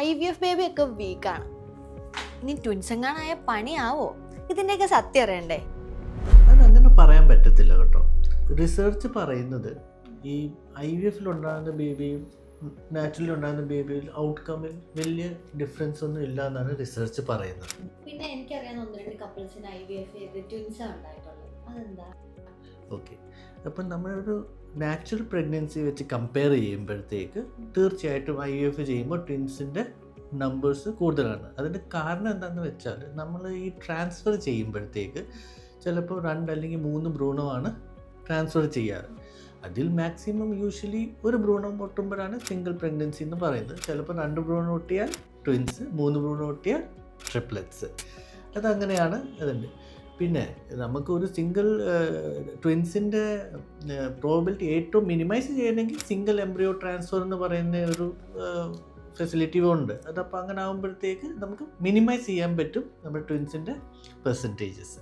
I V F baby ഒക്കെ വീക്കാണ് ഇനി twins എങ്ങാനായ പണിയാവോ? ഇതിന്റെയൊക്കെ സത്യം അറിയണ്ടേ? അതങ്ങനെ പറയാൻ പറ്റത്തില്ല കേട്ടോ. റിസർച്ച് പറയുന്നത് ഈ ഐ വി എഫിൽ ഉണ്ടാകുന്ന ബേബിയും നാച്ചുറലി ഉണ്ടാകുന്ന ബേബിയിൽ ഔട്ട്കമ്മിൽ വലിയ ഡിഫറൻസ് ഒന്നും ഇല്ല എന്നാണ് റിസർച്ച് പറയുന്നത്. പിന്നെ എനിക്കറിയാവുന്ന ഒന്ന് രണ്ട് കപ്പിൾസിന് ഐ വി എഫ് ചെയ്ത് ട്വിൻസ് ഉണ്ടായിട്ടുള്ളത്. അതെന്താ? ഓക്കെ അപ്പം നമ്മളൊരു നാച്ചുറൽ പ്രഗ്നൻസി വെച്ച് കമ്പയർ ചെയ്യുമ്പോഴത്തേക്ക് തീർച്ചയായിട്ടും ഐ എഫ് ചെയ്യുമ്പോൾ ട്വിൻസിന്റെ നമ്പേഴ്സ് കൂടുതലാണ്. അതിന്റെ കാരണം എന്താണെന്ന് വെച്ചാൽ നമ്മൾ ഈ ട്രാൻസ്ഫർ ചെയ്യുമ്പോഴത്തേക്ക് ചിലപ്പോൾ രണ്ട് അല്ലെങ്കിൽ മൂന്ന് ഭ്രൂണമാണ് ട്രാൻസ്ഫർ ചെയ്യാറ്. അതിൽ മാക്സിമം യൂഷ്വലി ഒരു ഭ്രൂണം പൊട്ടുമ്പോഴാണ് സിംഗിൾ പ്രഗ്നൻസി എന്ന് പറയുന്നത്. ചിലപ്പോൾ രണ്ട് ഭ്രൂണം പൊട്ടിയാൽ ട്വിൻസ് മൂന്ന് ഭ്രൂണം പൊട്ടിയാൽ ട്രിപ്ലറ്റ്സ് അതങ്ങനെയാണ് അതുണ്ട് പിന്നെ നമുക്ക് ഒരു സിംഗിൾ ട്വിൻസിന്റെ പ്രോബിലിറ്റി ഏറ്റവും മിനിമൈസ് ചെയ്യണമെങ്കിൽ സിംഗിൾ എംബ്രിയോ ട്രാൻസ്ഫർ എന്ന് പറയുന്ന ഒരു ഫെസിലിറ്റി ഉണ്ട്. അതപ്പോൾ അങ്ങനെ ആകുമ്പോഴത്തേക്ക് നമുക്ക് മിനിമൈസ് ചെയ്യാൻ പറ്റും നമ്മുടെ ട്വിൻസിന്റെ പെർസെന്റേജസ്